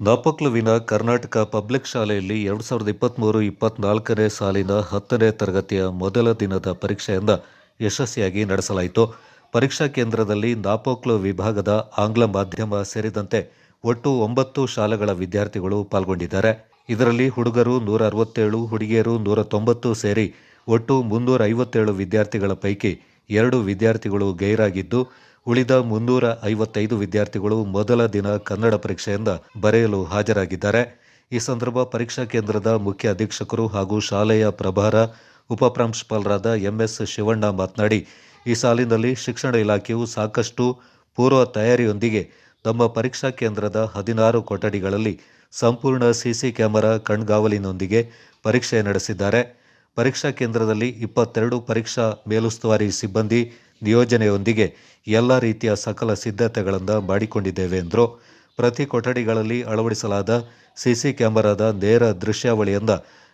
ನಾಪಕ್ಲುವಿನ Karnataka public ಶಾಲೆಯಲ್ಲಿ ಎರಡು ಸಾವಿರದ ಇಪ್ಪತ್ತ್ಮೂರು ಇಪ್ಪತ್ನಾಲ್ಕನೇ ಸಾಲಿನ ಹತ್ತನೇ ತರಗತಿಯ ಮೊದಲ ದಿನದ ಪರೀಕ್ಷೆಯನ್ನು ಯಶಸ್ವಿಯಾಗಿ ನಡೆಸಲಾಯಿತು. ಪರೀಕ್ಷಾ ಕೇಂದ್ರದಲ್ಲಿ ನಾಪೋಕ್ಲು ವಿಭಾಗದ ಆಂಗ್ಲ ಮಾಧ್ಯಮ ಸೇರಿದಂತೆ ಒಟ್ಟು ಒಂಬತ್ತು ಶಾಲೆಗಳ ವಿದ್ಯಾರ್ಥಿಗಳು ಪಾಲ್ಗೊಂಡಿದ್ದಾರೆ. ಇದರಲ್ಲಿ ಹುಡುಗರು ನೂರ ಅರವತ್ತೇಳು, ಹುಡುಗಿಯರು ನೂರ ತೊಂಬತ್ತು ಸೇರಿ ಒಟ್ಟು ಮುನ್ನೂರ ಐವತ್ತೇಳು ವಿದ್ಯಾರ್ಥಿಗಳ ಪೈಕಿ ಎರಡು ವಿದ್ಯಾರ್ಥಿಗಳು ಗೈರಾಗಿದ್ದು ಉಳಿದ ಮುನ್ನೂರ ಐವತ್ತೈದು ವಿದ್ಯಾರ್ಥಿಗಳು ಮೊದಲ ದಿನ ಕನ್ನಡ ಪರೀಕ್ಷೆಯಿಂದ ಬರೆಯಲು ಹಾಜರಾಗಿದ್ದಾರೆ. ಈ ಸಂದರ್ಭ ಪರೀಕ್ಷಾ ಕೇಂದ್ರದ ಮುಖ್ಯ ಅಧೀಕ್ಷಕರು ಹಾಗೂ ಶಾಲೆಯ ಪ್ರಭಾರ ಉಪಪ್ರಾಂಶುಪಾಲರಾದ ಎಂಎಸ್ ಶಿವಣ್ಣ ಮಾತನಾಡಿ, ಈ ಸಾಲಿನಲ್ಲಿ ಶಿಕ್ಷಣ ಇಲಾಖೆಯು ಸಾಕಷ್ಟು ಪೂರ್ವ ತಯಾರಿಯೊಂದಿಗೆ ತಮ್ಮ ಪರೀಕ್ಷಾ ಕೇಂದ್ರದ ಹದಿನಾರು ಕೊಠಡಿಗಳಲ್ಲಿ ಸಂಪೂರ್ಣ ಸಿಸಿ ಕ್ಯಾಮೆರಾ ಕಣ್ಗಾವಲಿನೊಂದಿಗೆ ಪರೀಕ್ಷೆ ನಡೆಸಿದ್ದಾರೆ. ಪರೀಕ್ಷಾ ಕೇಂದ್ರದಲ್ಲಿ ಇಪ್ಪತ್ತೆರಡು ಪರೀಕ್ಷಾ ಮೇಲುಸ್ತುವಾರಿ ಸಿಬ್ಬಂದಿ ನಿಯೋಜನೆಯೊಂದಿಗೆ ಎಲ್ಲ ರೀತಿಯ ಸಕಲ ಸಿದ್ಧತೆಗಳನ್ನು ಮಾಡಿಕೊಂಡಿದ್ದೇವೆ ಎಂದರು. ಪ್ರತಿ ಕೊಠಡಿಗಳಲ್ಲಿ ಅಳವಡಿಸಲಾದ ಸಿಸಿ ಕ್ಯಾಮೆರಾದ ನೇರ ದೃಶ್ಯಾವಳಿಯಿಂದ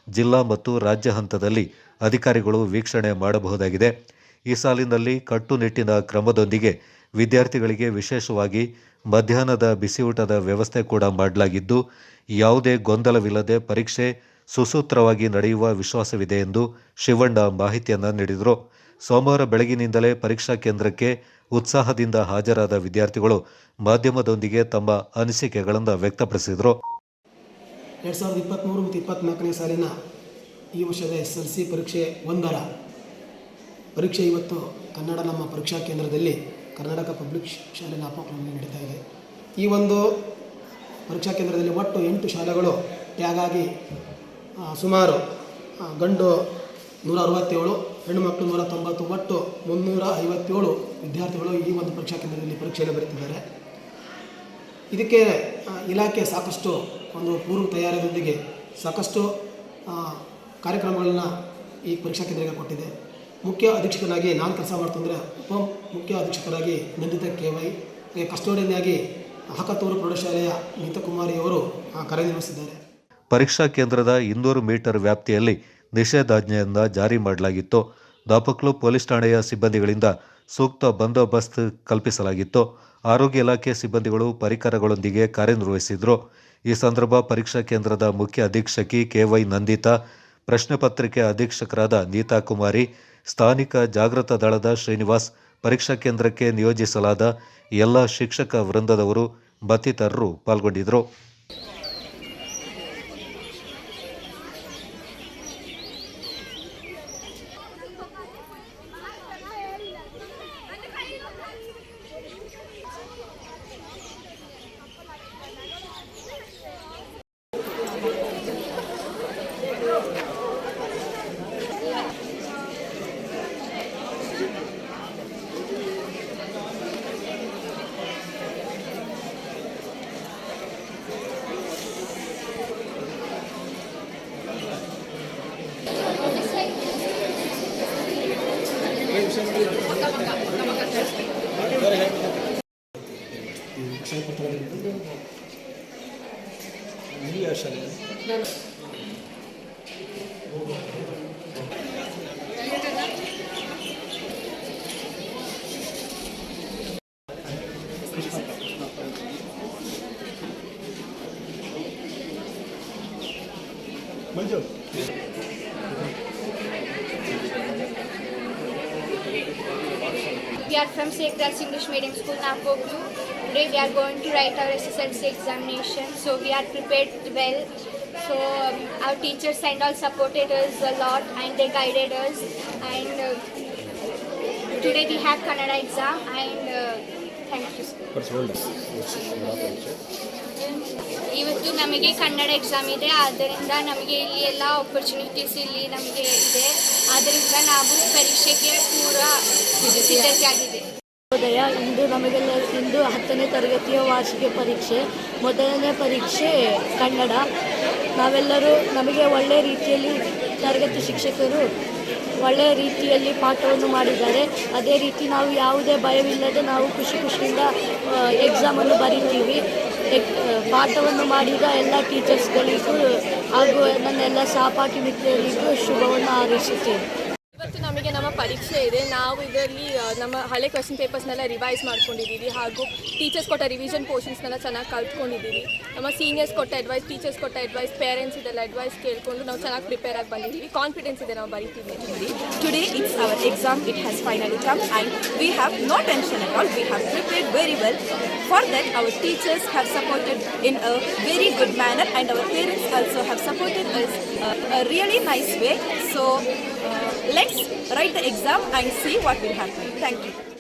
ಜಿಲ್ಲಾ ಮತ್ತು ರಾಜ್ಯ ಹಂತದಲ್ಲಿ ಅಧಿಕಾರಿಗಳು ವೀಕ್ಷಣೆ ಮಾಡಬಹುದಾಗಿದೆ. ಈ ಸಾಲಿನಲ್ಲಿ ಕಟ್ಟುನಿಟ್ಟಿನ ಕ್ರಮದೊಂದಿಗೆ ವಿದ್ಯಾರ್ಥಿಗಳಿಗೆ ವಿಶೇಷವಾಗಿ ಮಧ್ಯಾಹ್ನದ ಬಿಸಿಯೂಟದ ವ್ಯವಸ್ಥೆ ಕೂಡ ಮಾಡಲಾಗಿದ್ದು, ಯಾವುದೇ ಗೊಂದಲವಿಲ್ಲದೆ ಪರೀಕ್ಷೆ ಸುಸೂತ್ರವಾಗಿ ನಡೆಯುವ ವಿಶ್ವಾಸವಿದೆ ಎಂದು ಶಿವಣ್ಣ ಮಾಹಿತಿಯನ್ನು ನೀಡಿದರು. ಸೋಮವಾರ ಬೆಳಗಿನಿಂದಲೇ ಪರೀಕ್ಷಾ ಕೇಂದ್ರಕ್ಕೆ ಉತ್ಸಾಹದಿಂದ ಹಾಜರಾದ ವಿದ್ಯಾರ್ಥಿಗಳು ಮಾಧ್ಯಮದೊಂದಿಗೆ ತಮ್ಮ ಅನಿಸಿಕೆಗಳನ್ನು ವ್ಯಕ್ತಪಡಿಸಿದರು. ಎರಡು ಸಾವಿರದ ಇಪ್ಪತ್ತ್ಮೂರು ಮತ್ತು ಇಪ್ಪತ್ತ್ನಾಲ್ಕನೇ ಸಾಲಿನ ಈ ವರ್ಷದ ಎಸ್ ಎಲ್ ಸಿ ಪರೀಕ್ಷೆ ಒಂದರ ಪರೀಕ್ಷೆ ಇವತ್ತು ಕನ್ನಡ ನಮ್ಮ ಪರೀಕ್ಷಾ ಕೇಂದ್ರದಲ್ಲಿ ಕರ್ನಾಟಕ ಪಬ್ಲಿಕ್ ಶಾಲೆ ನಾಪಕ್ಲಲ್ಲಿ ನಡೀತಾ ಇದೆ. ಈ ಒಂದು ಪರೀಕ್ಷಾ ಕೇಂದ್ರದಲ್ಲಿ ಒಟ್ಟು ಎಂಟು ಶಾಲೆಗಳು ಟ್ಯಾಗಾಗಿ ಸುಮಾರು ಗಂಡು ನೂರ ಅರವತ್ತೇಳು ಹೆಣ್ಣು ಮಕ್ಕಳು ನೂರ ತೊಂಬತ್ತು ಮುನ್ನೂರ ಐವತ್ತೇಳು ವಿದ್ಯಾರ್ಥಿಗಳು ಈ ಒಂದು ಪರೀಕ್ಷಾ ಕೇಂದ್ರದಲ್ಲಿ ಪರೀಕ್ಷೆಯನ್ನು ಬರೀತಿದ್ದಾರೆ. ಇದಕ್ಕೆ ಇಲಾಖೆ ಸಾಕಷ್ಟು ಒಂದು ಪೂರ್ವ ತಯಾರಿಯೊಂದಿಗೆ ಸಾಕಷ್ಟು ಕಾರ್ಯಕ್ರಮಗಳನ್ನು ಈ ಪರೀಕ್ಷಾ ಕೇಂದ್ರಕ್ಕೆ ಕೊಟ್ಟಿದೆ. ಮುಖ್ಯ ಅಧೀಕ್ಷಕನಾಗಿ ನಾನು ಕೆಲಸ ಮಾಡ್ತಂದರೆ ಉಪ ಮುಖ್ಯ ಅಧೀಕ್ಷಕರಾಗಿ ನಂದಿತ ಕೆ ವೈ ಕಸ್ಟೋಡಿಯನ್ನಾಗಿ ಹಕತ್ತೂರು ಪ್ರೌಢಶಾಲೆಯ ಗೀತಕುಮಾರಿ ಅವರು ಆ, ಕಾರ್ಯನಿರ್ವಹಿಸಿದ್ದಾರೆ. ಪರೀಕ್ಷಾ ಕೇಂದ್ರದ ಇನ್ನೂರು ಮೀಟರ್ ವ್ಯಾಪ್ತಿಯಲ್ಲಿ ನಿಷೇಧಾಜ್ಞೆಯನ್ನು ಜಾರಿ ಮಾಡಲಾಗಿತ್ತು. ದಾಪಕ್ಲು ಪೊಲೀಸ್ ಠಾಣೆಯ ಸಿಬ್ಬಂದಿಗಳಿಂದ ಸೂಕ್ತ ಬಂದೋಬಸ್ತ್ ಕಲ್ಪಿಸಲಾಗಿತ್ತು. ಆರೋಗ್ಯ ಇಲಾಖೆ ಸಿಬ್ಬಂದಿಗಳು ಪರಿಕರಗಳೊಂದಿಗೆ ಕಾರ್ಯನಿರ್ವಹಿಸಿದರು. ಈ ಸಂದರ್ಭ ಪರೀಕ್ಷಾ ಕೇಂದ್ರದ ಮುಖ್ಯ ಅಧೀಕ್ಷಕಿ ಕೆವೈ ನಂದಿತಾ, ಪ್ರಶ್ನೆ ಪತ್ರಿಕೆ ಅಧೀಕ್ಷಕರಾದ ನೀತಾ ಕುಮಾರಿ, ಸ್ಥಾನಿಕ ಜಾಗೃತ ದಳದ ಶ್ರೀನಿವಾಸ್, ಪರೀಕ್ಷಾ ಕೇಂದ್ರಕ್ಕೆ ನಿಯೋಜಿಸಲಾದ ಎಲ್ಲ ಶಿಕ್ಷಕ ವೃಂದದವರು ಮತ್ತಿತರರು ಪಾಲ್ಗೊಂಡಿದ್ದರು Manjo. We are from St. English Medium School, Napoklu. Today we are going to write our SSLC examination. So we are prepared well. So um, our teachers and all supported us a lot and they guided us. And uh, today we have Kannada exam and uh. ಇವತ್ತು ನಮಗೆ Kannada exam ಇದೆ ಆದ್ದರಿಂದ ನಮಗೆ ಇಲ್ಲಿ ಎಲ್ಲ opportunities ಇಲ್ಲಿ ನಮಗೆ ಇದೆ. ಆದ್ದರಿಂದ ನಾವು ಪರೀಕ್ಷೆಗೆ ಪೂರ ಸಿದ್ಧತೆ ಆಗಿದೆ ಉದಯ ಇಂದು ನಮಗೆಲ್ಲ ಇಂದು ಹತ್ತನೇ ತರಗತಿಯ ವಾರ್ಷಿಕ ಪರೀಕ್ಷೆ. ಮೊದಲನೇ ಪರೀಕ್ಷೆ ಕನ್ನಡ. ನಾವೆಲ್ಲರೂ ನಮಗೆ ಒಳ್ಳೆಯ ರೀತಿಯಲ್ಲಿ ತರಗತಿ ಶಿಕ್ಷಕರು ಒಳ್ಳೆಯ ರೀತಿಯಲ್ಲಿ ಪಾಠವನ್ನು ಮಾಡಿದ್ದಾರೆ. ಅದೇ ರೀತಿ ನಾವು ಯಾವುದೇ ಭಯವಿಲ್ಲದೆ ನಾವು ಖುಷಿ ಖುಷಿಯಿಂದ ಎಕ್ಸಾಮನ್ನು ಬರೀತೀವಿ. ಪಾಠವನ್ನು ಮಾಡಿದ ಎಲ್ಲ ಟೀಚರ್ಸ್ಗಳಿಗೂ ಹಾಗೂ ನನ್ನೆಲ್ಲ ಸಹಪಾಠಿ ಮಿತ್ರರಿಗೂ ಶುಭವನ್ನು ಹಾರೈಸುತ್ತೇನೆ. ಪರೀಕ್ಷೆ ಇದೆ. ನಾವು ಇದರಲ್ಲಿ ನಮ್ಮ ಹಳೆ ಕ್ವೆಶನ್ ಪೇಪರ್ಸ್ನೆಲ್ಲ ರಿವೈಸ್ ಮಾಡ್ಕೊಂಡಿದ್ದೀವಿ ಹಾಗೂ ಟೀಚರ್ಸ್ ಕೊಟ್ಟ ರಿವಿಷನ್ ಪೋರ್ಷನ್ಸ್ನೆಲ್ಲ ಚೆನ್ನಾಗಿ ಕಲ್ತ್ಕೊಂಡಿದ್ದೀವಿ. ನಮ್ಮ ಸೀನಿಯರ್ಸ್ ಕೊಟ್ಟ ಅಡ್ವೈಸ್ ಟೀಚರ್ಸ್ ಕೊಟ್ಟ ಅಡ್ವೈಸ್ ಪೇರೆಂಟ್ಸ್ ಇದೆಲ್ಲ ಅಡ್ವೈಸ್ ಕೇಳ್ಕೊಂಡು ನಾವು ಚೆನ್ನಾಗಿ ಪ್ರಿಪೇರ್ ಆಗಿ ಬಂದಿದ್ದೀವಿ. ಕಾನ್ಫಿಡೆನ್ಸ್ ಇದೆ ನಾವು ಬರೀತೀವಿ. Today it's our exam it has finally come and we have no tension at all we have prepared very well for that our teachers have supported in a very good manner and our parents also have supported is really nice way so let's write exam and see what will happen. Thank you.